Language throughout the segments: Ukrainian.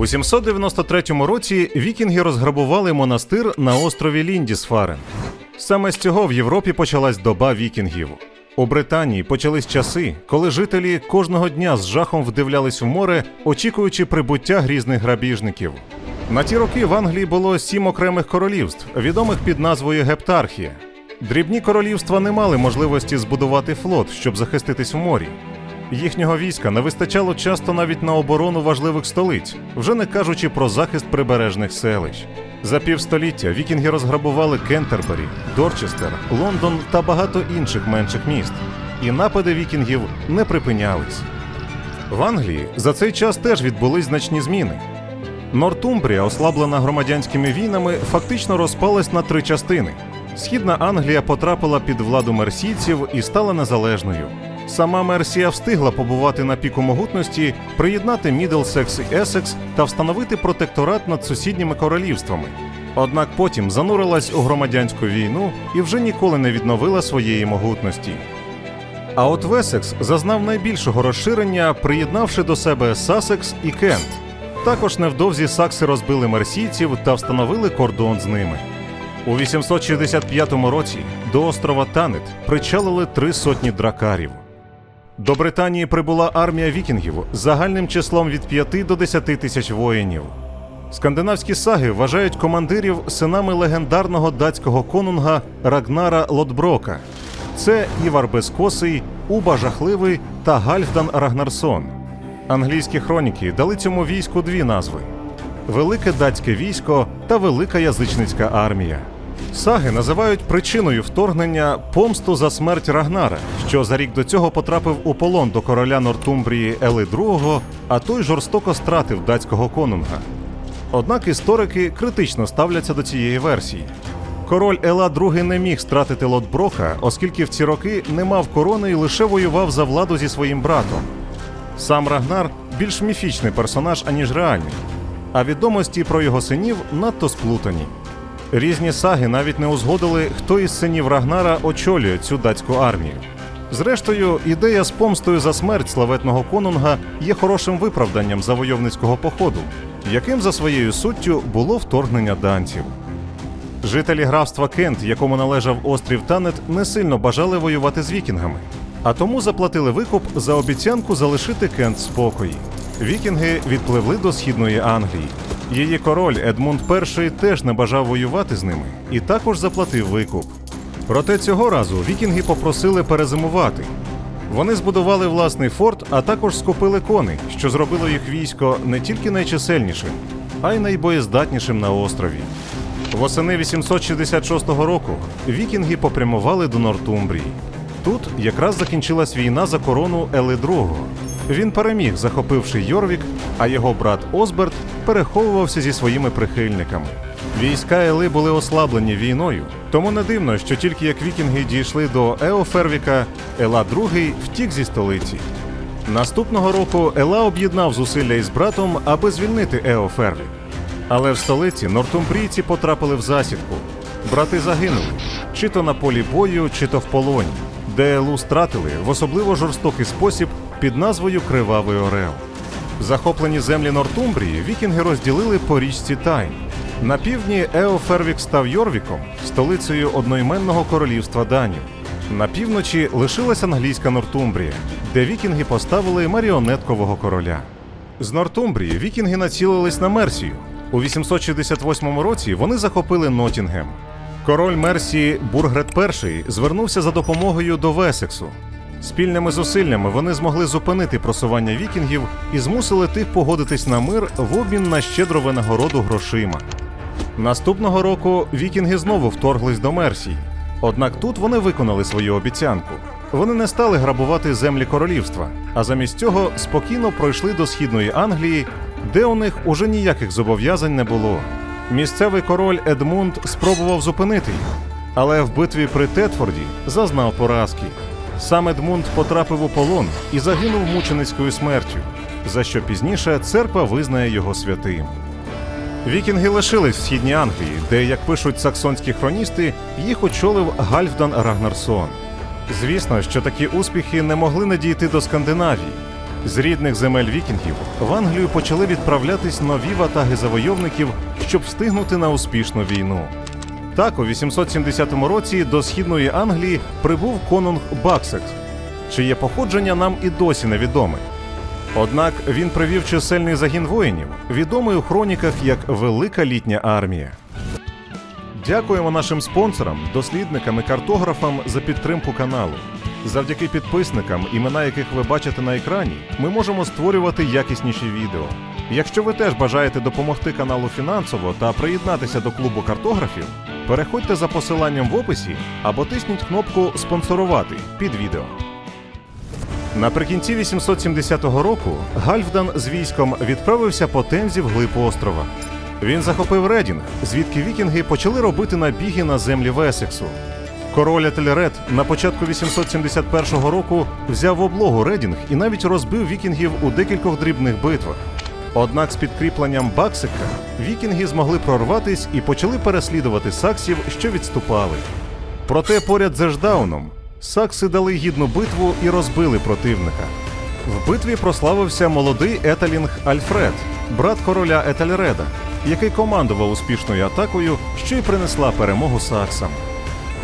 У 793 році вікінги розграбували монастир на острові Ліндісфарен. Саме з цього в Європі почалась доба вікінгів. У Британії почались часи, коли жителі кожного дня з жахом вдивлялись в море, очікуючи прибуття грізних грабіжників. На ті роки в Англії було сім окремих королівств, відомих під назвою Гептархія. Дрібні королівства не мали можливості збудувати флот, щоб захиститись в морі. Їхнього війська не вистачало часто навіть на оборону важливих столиць, вже не кажучи про захист прибережних селищ. За півстоліття вікінги розграбували Кентербері, Дорчестер, Лондон та багато інших менших міст, і напади вікінгів не припинялись. В Англії за цей час теж відбулись значні зміни. Нортумбрія, ослаблена громадянськими війнами, фактично розпалась на три частини. Східна Англія потрапила під владу мерсійців і стала незалежною. Сама Мерсія встигла побувати на піку могутності, приєднати Мідлсекс і Есекс та встановити протекторат над сусідніми королівствами. Однак потім занурилась у громадянську війну і вже ніколи не відновила своєї могутності. А от Весекс зазнав найбільшого розширення, приєднавши до себе Сасекс і Кент. Також невдовзі сакси розбили мерсійців та встановили кордон з ними. У 865 році до острова Танет причалили три сотні дракарів. До Британії прибула армія вікінгів загальним числом від 5 до 10 тисяч воїнів. Скандинавські саги вважають командирів синами легендарного датського конунга Рагнара Лотброка. Це Івар Безкосий, Уба Жахливий та Гальфдан Рагнарсон. Англійські хроніки дали цьому війську дві назви: Велике датське військо та Велика язичницька армія. Саги називають причиною вторгнення помсту за смерть Рагнара, що за рік до цього потрапив у полон до короля Нортумбрії Ели II, а той жорстоко стратив датського конунга. Однак історики критично ставляться до цієї версії. Король Ела II не міг стратити Лотброка, оскільки в ці роки не мав корони і лише воював за владу зі своїм братом. Сам Рагнар більш міфічний персонаж, аніж реальний, а відомості про його синів надто сплутані. Різні саги навіть не узгодили, хто із синів Рагнара очолює цю датську армію. Зрештою, ідея з помстою за смерть славетного конунга є хорошим виправданням завойовницького походу, яким за своєю суттю було вторгнення данців. Жителі графства Кент, якому належав острів Танет, не сильно бажали воювати з вікінгами, а тому заплатили викуп за обіцянку залишити Кент спокої. Вікінги відпливли до східної Англії. Її король Едмунд І теж не бажав воювати з ними і також заплатив викуп. Проте цього разу вікінги попросили перезимувати. Вони збудували власний форт, а також скупили коней, що зробило їх військо не тільки найчисельнішим, а й найбоєздатнішим на острові. Восени 866 року вікінги попрямували до Нортумбрії. Тут якраз закінчилась війна за корону Ели II. Він переміг, захопивши Йорвік, а його брат Осберт переховувався зі своїми прихильниками. Війська Ели були ослаблені війною, тому не дивно, що тільки як вікінги дійшли до Еофервіка, Ела II втік зі столиці. Наступного року Ела об'єднав зусилля із братом, аби звільнити Еофервік. Але в столиці нортумбрійці потрапили в засідку. Брати загинули чи то на полі бою, чи то в полоні, де Елу стратили в особливо жорстокий спосіб під назвою Кривавий Орел. Захоплені землі Нортумбрії вікінги розділили по річці Тайн. На півдні Еофервік став Йорвіком, столицею одноіменного королівства Данів. На півночі лишилась англійська Нортумбрія, де вікінги поставили маріонеткового короля. З Нортумбрії вікінги націлились на Мерсію. У 868 році вони захопили Нотінгем. Король Мерсії Бургрет І звернувся за допомогою до Весексу. Спільними зусиллями вони змогли зупинити просування вікінгів і змусили тих погодитись на мир в обмін на щедру винагороду грошима. Наступного року вікінги знову вторглись до Мерсії. Однак тут вони виконали свою обіцянку. Вони не стали грабувати землі королівства, а замість цього спокійно пройшли до східної Англії, де у них уже ніяких зобов'язань не було. Місцевий король Едмунд спробував зупинити їх, але в битві при Тетфорді зазнав поразки. Сам Едмунд потрапив у полон і загинув мученицькою смертю, за що пізніше церква визнає його святим. Вікінги лишились в східній Англії, де, як пишуть саксонські хроністи, їх очолив Гальфдан Рагнарсон. Звісно, що такі успіхи не могли не дійти до Скандинавії. З рідних земель вікінгів в Англію почали відправлятись нові ватаги завойовників, щоб встигнути на успішну війну. Так, у 870 році до східної Англії прибув конунг Баксекс, чиє походження нам і досі невідоме. Однак він привів чисельний загін воїнів, відомий у хроніках як Велика літня армія. Дякуємо нашим спонсорам, дослідникам і картографам за підтримку каналу. Завдяки підписникам, імена яких ви бачите на екрані, ми можемо створювати якісніші відео. Якщо ви теж бажаєте допомогти каналу фінансово та приєднатися до клубу картографів, переходьте за посиланням в описі або тисніть кнопку Спонсорувати під відео. Наприкінці 870 року Гальфдан з військом відправився по Темзі вглиб острова. Він захопив Редінг, звідки вікінги почали робити набіги на землі Весексу. Король Етельред на початку 871 року взяв в облогу Редінг і навіть розбив вікінгів у декількох дрібних битвах. Однак з підкріпленням Баксика вікінги змогли прорватись і почали переслідувати саксів, що відступали. Проте поряд з Еждауном сакси дали гідну битву і розбили противника. В битві прославився молодий Еталінг Альфред, брат короля Етельреда, який командував успішною атакою, що й принесла перемогу саксам.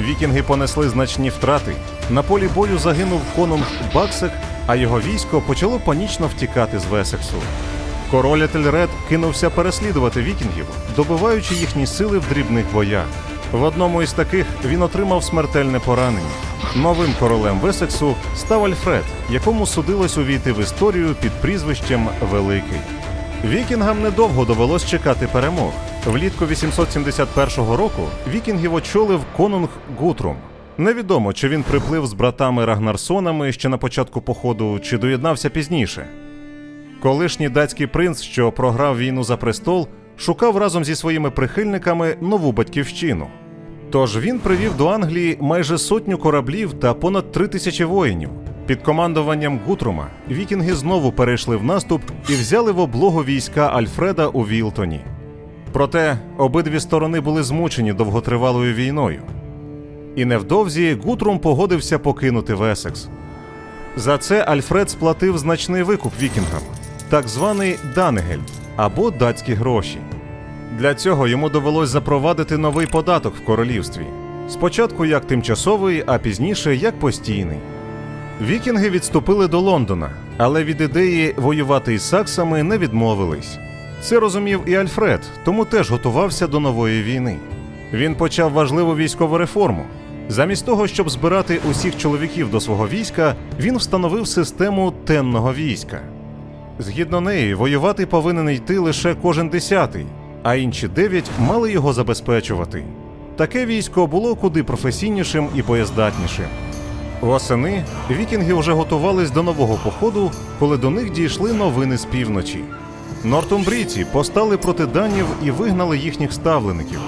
Вікінги понесли значні втрати. На полі бою загинув конунг Баксик, а його військо почало панічно втікати з Весексу. Король Етельред кинувся переслідувати вікінгів, добиваючи їхні сили в дрібних боях. В одному із таких він отримав смертельне поранення. Новим королем Весексу став Альфред, якому судилось увійти в історію під прізвищем Великий. Вікінгам недовго довелось чекати перемог. Влітку 871 року вікінгів очолив конунг Гутрум. Невідомо, чи він приплив з братами Рагнарсонами ще на початку походу, чи доєднався пізніше. Колишній датський принц, що програв війну за престол, шукав разом зі своїми прихильниками нову батьківщину. Тож він привів до Англії майже сотню кораблів та понад три тисячі воїнів. Під командуванням Гутрума вікінги знову перейшли в наступ і взяли в облогу війська Альфреда у Вілтоні. Проте обидві сторони були змучені довготривалою війною. І невдовзі Гутрум погодився покинути Весекс. За це Альфред сплатив значний викуп вікінгам, так званий Данегель або датські гроші. Для цього йому довелось запровадити новий податок в королівстві. Спочатку як тимчасовий, а пізніше як постійний. Вікінги відступили до Лондона, але від ідеї воювати із саксами не відмовились. Це розумів і Альфред, тому теж готувався до нової війни. Він почав важливу військову реформу. Замість того, щоб збирати усіх чоловіків до свого війська, він встановив систему тенного війська. Згідно неї, воювати повинен йти лише кожен десятий, а інші дев'ять мали його забезпечувати. Таке військо було куди професійнішим і боєздатнішим. Восени вікінги вже готувались до нового походу, коли до них дійшли новини з півночі. Нортумбрійці постали проти данів і вигнали їхніх ставлеників.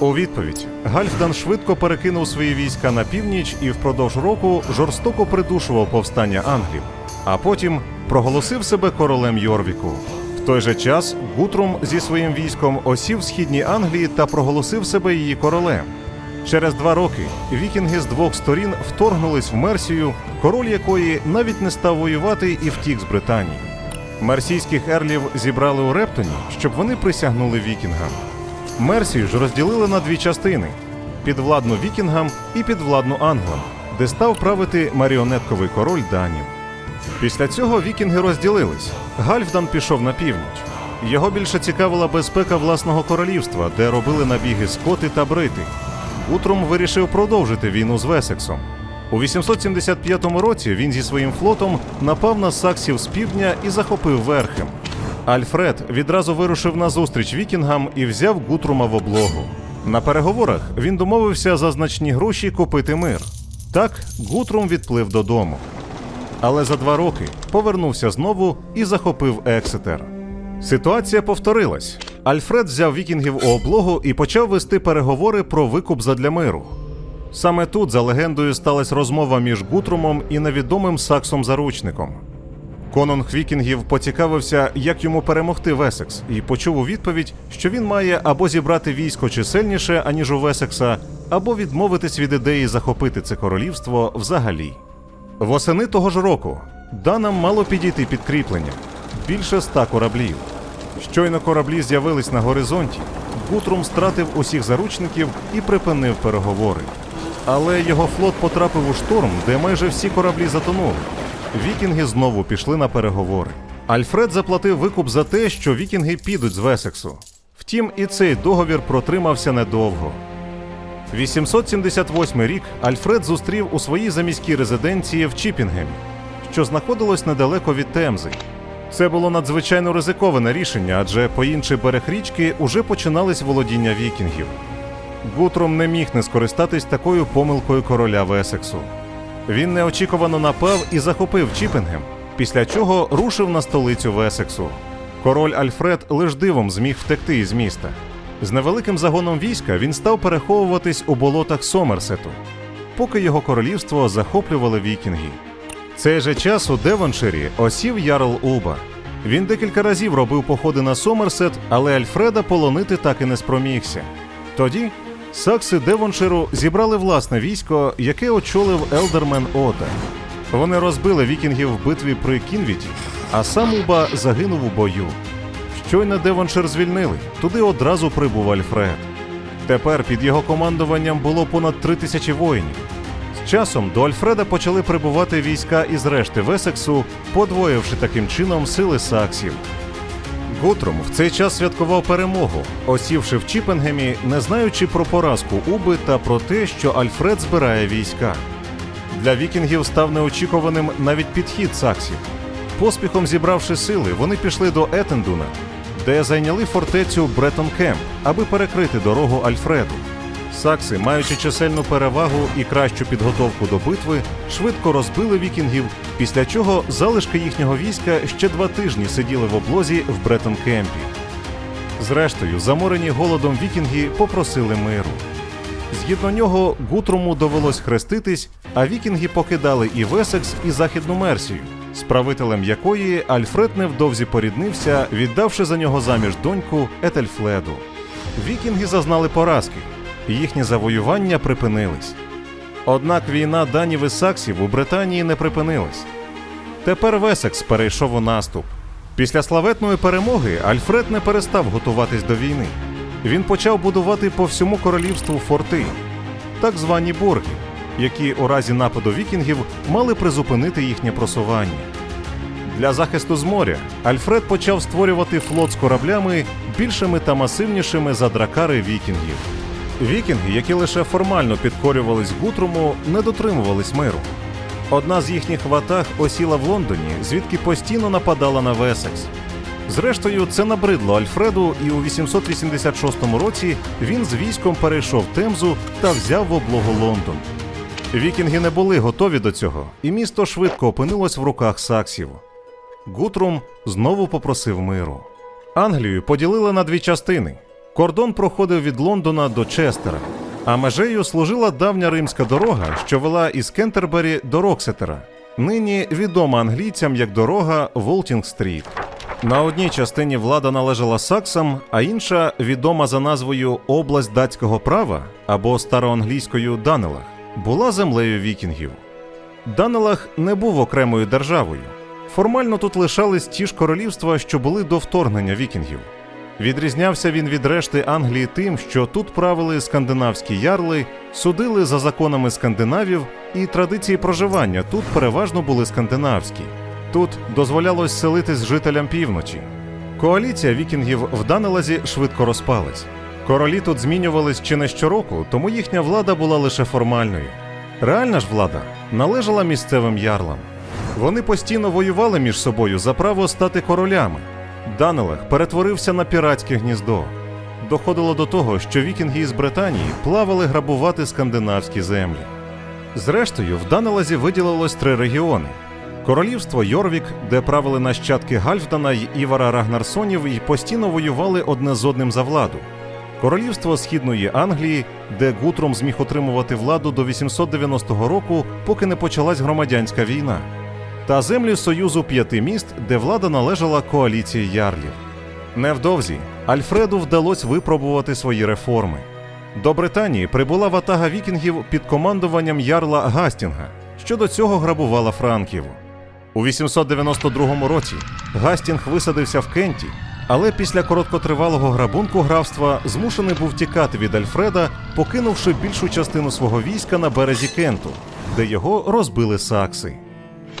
У відповідь Гальфдан швидко перекинув свої війська на північ і впродовж року жорстоко придушував повстання англів, а потім проголосив себе королем Йорвіку. В той же час Гутрум зі своїм військом осів східній Англії та проголосив себе її королем. Через два роки вікінги з двох сторін вторгнулись в Мерсію, король якої навіть не став воювати і втік з Британії. Мерсійських ерлів зібрали у Рептоні, щоб вони присягнули вікінгам. Мерсію ж розділили на дві частини: підвладну вікінгам і підвладну англам, де став правити маріонетковий король данів. Після цього вікінги розділились. Гальфдан пішов на північ. Його більше цікавила безпека власного королівства, де робили набіги скоти та брити. Утром вирішив продовжити війну з Весексом. У 875 році він зі своїм флотом напав на саксів з півдня і захопив верхем. Альфред відразу вирушив на зустріч вікінгам і взяв Гутрума в облогу. На переговорах він домовився за значні гроші купити мир. Так Гутрум відплив додому. Але за два роки повернувся знову і захопив Ексетер. Ситуація повторилась. Альфред взяв вікінгів у облогу і почав вести переговори про викуп задля миру. Саме тут, за легендою, сталася розмова між Гутрумом і невідомим саксом-заручником. Конунг вікінгів поцікавився, як йому перемогти Весекс, і почув у відповідь, що він має або зібрати військо чисельніше, аніж у Весекса, або відмовитись від ідеї захопити це королівство взагалі. Восени того ж року Данам мало підійти підкріплення більше ста кораблів. Щойно кораблі з'явились на горизонті, Гутрум стратив усіх заручників і припинив переговори. Але його флот потрапив у шторм, де майже всі кораблі затонули. Вікінги знову пішли на переговори. Альфред заплатив викуп за те, що вікінги підуть з Весексу. Втім, і цей договір протримався недовго. 878 рік Альфред зустрів у своїй заміській резиденції в Чіпінгемі, що знаходилось недалеко від Темзи. Це було надзвичайно ризиковане рішення, адже по інший берег річки уже починались володіння вікінгів. Гутром не міг не скористатись такою помилкою короля Весексу. Він неочікувано напав і захопив Чіпінгем, після чого рушив на столицю Весексу. Король Альфред лиш дивом зміг втекти із міста. З невеликим загоном війська він став переховуватись у болотах Сомерсету, поки його королівство захоплювали вікінги. Цей же час у Девонширі осів Ярл Уба. Він декілька разів робив походи на Сомерсет, але Альфреда полонити так і не спромігся. Тоді сакси Девонширу зібрали власне військо, яке очолив Елдермен Ота. Вони розбили вікінгів в битві при Кінвіті, а сам Уба загинув у бою. Щойно Девоншир звільнили, туди одразу прибув Альфред. Тепер під його командуванням було понад три тисячі воїнів. З часом до Альфреда почали прибувати війська із решти Весексу, подвоївши таким чином сили саксів. Гутрум в цей час святкував перемогу, осівши в Чіпенгемі, не знаючи про поразку Уби та про те, що Альфред збирає війська. Для вікінгів став неочікуваним навіть підхід саксів. Поспіхом зібравши сили, вони пішли до Етендуна, де зайняли фортецю Бретон Кемп, аби перекрити дорогу Альфреду. Сакси, маючи чисельну перевагу і кращу підготовку до битви, швидко розбили вікінгів, після чого залишки їхнього війська ще два тижні сиділи в облозі в Бретон Кемпі. Зрештою, заморені голодом вікінги попросили миру. Згідно нього, Гутруму довелось хреститись, а вікінги покидали і Весекс, і Західну Мерсію, з правителем якої Альфред невдовзі поріднився, віддавши за нього заміж доньку Етельфледу. Вікінги зазнали поразки, і їхні завоювання припинились. Однак війна данів і саксів у Британії не припинилась. Тепер Весекс перейшов у наступ. Після славетної перемоги Альфред не перестав готуватись до війни. Він почав будувати по всьому королівству форти, так звані борги, які у разі нападу вікінгів мали призупинити їхнє просування. Для захисту з моря Альфред почав створювати флот з кораблями більшими та масивнішими за дракари вікінгів. Вікінги, які лише формально підкорювались Гутруму, не дотримувались миру. Одна з їхніх ватаг осіла в Лондоні, звідки постійно нападала на Весекс. Зрештою, це набридло Альфреду, і у 886 році він з військом перейшов Темзу та взяв в облогу Лондон. Вікінги не були готові до цього, і місто швидко опинилось в руках саксів. Гутрум знову попросив миру. Англію поділили на дві частини. Кордон проходив від Лондона до Честера, а межею служила давня римська дорога, що вела із Кентербері до Роксетера, нині відома англійцям як дорога Волтінг-стріт. На одній частині влада належала саксам, а інша відома за назвою Область датського права або староанглійською Данелах, була землею вікінгів. Данелах не був окремою державою. Формально тут лишались ті ж королівства, що були до вторгнення вікінгів. Відрізнявся він від решти Англії тим, що тут правили скандинавські ярли, судили за законами скандинавів, і традиції проживання тут переважно були скандинавські. Тут дозволялось селитись жителям півночі. Коаліція вікінгів в Данелазі швидко розпалась. Королі тут змінювались чи не щороку, тому їхня влада була лише формальною. Реальна ж влада належала місцевим ярлам. Вони постійно воювали між собою за право стати королями. Данелех перетворився на піратське гніздо. Доходило до того, що вікінги із Британії плавали грабувати скандинавські землі. Зрештою, в Данелазі виділилось три регіони: королівство Йорвік, де правили нащадки Гальфдана й Івара Рагнарсонів і постійно воювали одне з одним за владу. Королівство Східної Англії, де Гутрум зміг отримувати владу до 890 року, поки не почалась громадянська війна, та землі Союзу п'яти міст, де влада належала коаліції ярлів. Невдовзі Альфреду вдалося випробувати свої реформи. До Британії прибула ватага вікінгів під командуванням ярла Гастінга, що до цього грабувала франків. У 892 році Гастінг висадився в Кенті, але після короткотривалого грабунку графства змушений був тікати від Альфреда, покинувши більшу частину свого війська на березі Кенту, де його розбили сакси.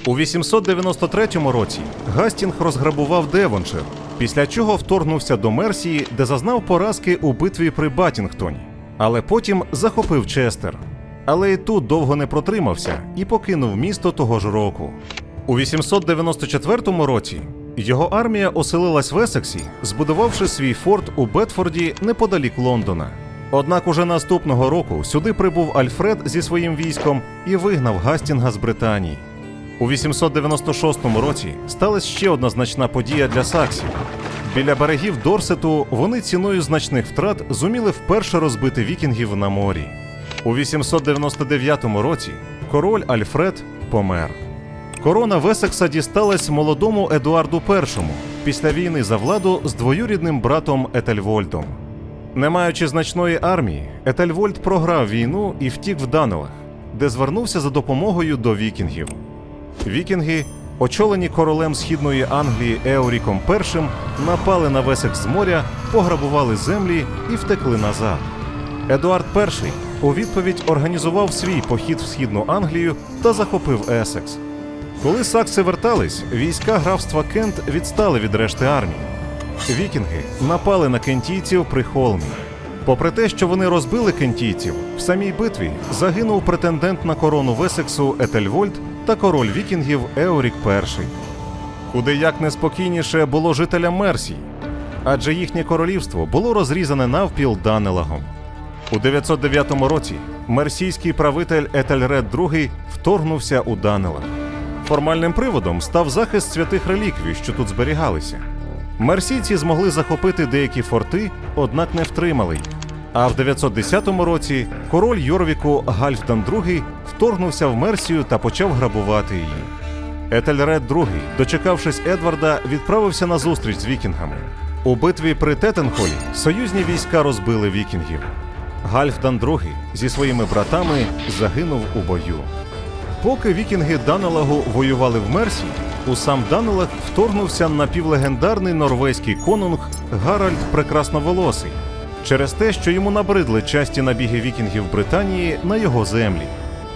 У 893 році Гастінг розграбував Девоншир, після чого вторгнувся до Мерсії, де зазнав поразки у битві при Батінгтоні, але потім захопив Честер. Але і тут довго не протримався і покинув місто того ж року. У 894 році його армія оселилась в Есексі, збудувавши свій форт у Бетфорді неподалік Лондона. Однак уже наступного року сюди прибув Альфред зі своїм військом і вигнав Гастінга з Британії. У 896 році сталася ще одна значна подія для саксів. Біля берегів Дорсету вони ціною значних втрат зуміли вперше розбити вікінгів на морі. У 899 році король Альфред помер. Корона Весекса дісталась молодому Едуарду І після війни за владу з двоюрідним братом Етельвольдом. Не маючи значної армії, Етельвольд програв війну і втік в Данелах, де звернувся за допомогою до вікінгів. Вікінги, очолені королем східної Англії Еоріком І, напали на Весекс з моря, пограбували землі і втекли назад. Едуард І у відповідь організував свій похід в східну Англію та захопив Есекс. Коли сакси вертались, війська графства Кент відстали від решти армії. Вікінги напали на кентійців при холмі. Попри те, що вони розбили кентійців, в самій битві загинув претендент на корону Весексу Етельвольд та король вікінгів Еорік І. Куди як неспокійніше було жителям Мерсії, адже їхнє королівство було розрізане навпіл Данелагом. У 909 році мерсійський правитель Етельред II вторгнувся у Данелаг. Формальним приводом став захист святих реліквій, що тут зберігалися. Мерсійці змогли захопити деякі форти, однак не втримали їх. А в 910 році король Йорвіку Гальфдан II вторгнувся в Мерсію та почав грабувати її. Етельред II, дочекавшись Едварда, відправився на зустріч з вікінгами. У битві при Тетенхолі союзні війська розбили вікінгів. Гальфдан II зі своїми братами загинув у бою. Поки вікінги Данелагу воювали в Мерсі, у сам Данелаг вторгнувся напівлегендарний норвезький конунг Гаральд Прекрасноволосий через те, що йому набридли часті набіги вікінгів Британії на його землі.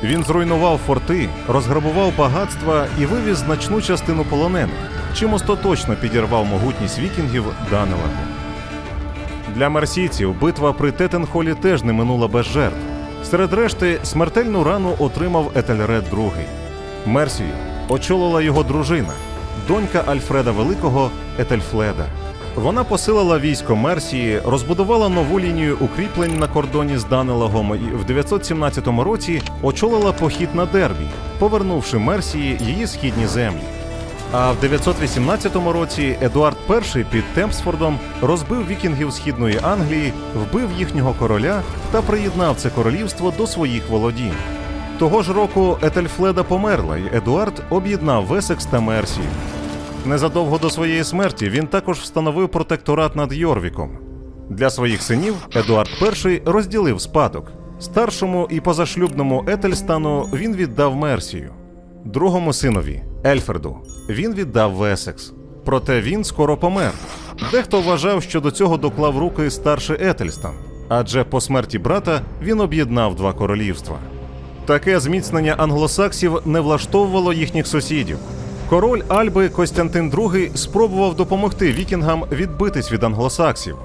Він зруйнував форти, розграбував багатства і вивіз значну частину полонених, чим остаточно підірвав могутність вікінгів Данелагу. Для мерсійців битва при Тетенхолі теж не минула без жертв. Серед решти смертельну рану отримав Етельред II. Мерсію очолила його дружина, донька Альфреда Великого Етельфледа. Вона посилила військо Мерсії, розбудувала нову лінію укріплень на кордоні з Данелагом і в 917 році очолила похід на Дербі, повернувши Мерсії її східні землі. А в 918 році Едуард І під Темпсфордом розбив вікінгів східної Англії, вбив їхнього короля та приєднав це королівство до своїх володінь. Того ж року Етельфледа померла, і Едуард об'єднав Весекс та Мерсію. Незадовго до своєї смерті він також встановив протекторат над Йорвіком. Для своїх синів Едуард І розділив спадок. Старшому і позашлюбному Етельстану він віддав Мерсію. Другому синові Ельферду він віддав Весекс. Проте він скоро помер. Дехто вважав, що до цього доклав руки старший Етельстан, адже по смерті брата він об'єднав два королівства. Таке зміцнення англосаксів не влаштовувало їхніх сусідів. Король Альби Костянтин II спробував допомогти вікінгам відбитись від англосаксів,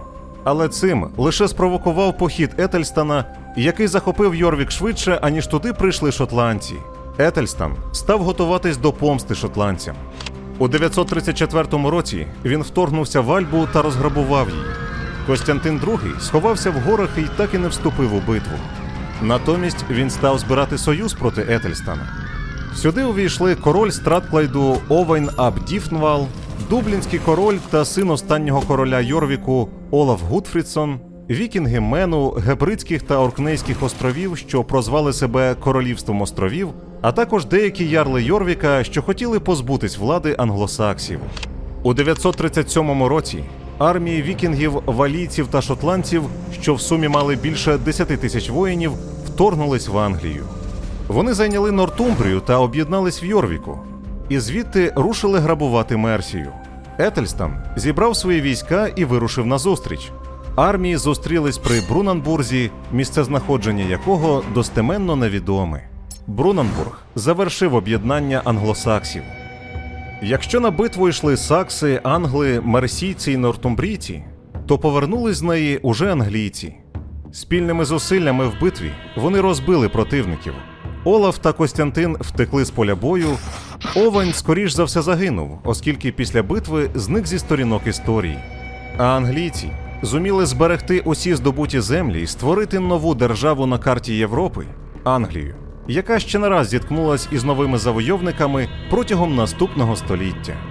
але цим лише спровокував похід Етельстана, який захопив Йорвік швидше, аніж туди прийшли шотландці. Етельстан став готуватись до помсти шотландцям. У 934 році він вторгнувся в Альбу та розграбував її. Костянтин II сховався в горах і так і не вступив у битву. Натомість він став збирати союз проти Етельстана. Сюди увійшли король Стратклайду Овейн Аб Діфнвал, Дублінський король та син останнього короля Йорвіку Олаф Гутфрідсон, вікінги Мену, Гебридських та Оркнейських островів, що прозвали себе Королівством островів, а також деякі ярли Йорвіка, що хотіли позбутись влади англосаксів. У 937 році армії вікінгів, валійців та шотландців, що в сумі мали більше 10 тисяч воїнів, вторгнулись в Англію. Вони зайняли Нортумбрію та об'єднались в Йорвіку. і звідти рушили грабувати Мерсію. Етельстан зібрав свої війська і вирушив назустріч. Армії зустрілись при Брунанбурзі, місце знаходження якого достеменно невідоме. Брунанбург завершив об'єднання англосаксів. Якщо на битву йшли сакси, англи, мерсійці й нортумбрійці, то повернулись з неї уже англійці. Спільними зусиллями в битві вони розбили противників. Олаф та Костянтин втекли з поля бою. Овань, скоріш за все, загинув, оскільки після битви зник зі сторінок історії. А англійці зуміли зберегти усі здобуті землі і створити нову державу на карті Європи Англію, яка ще не раз зіткнулась із новими завойовниками протягом наступного століття.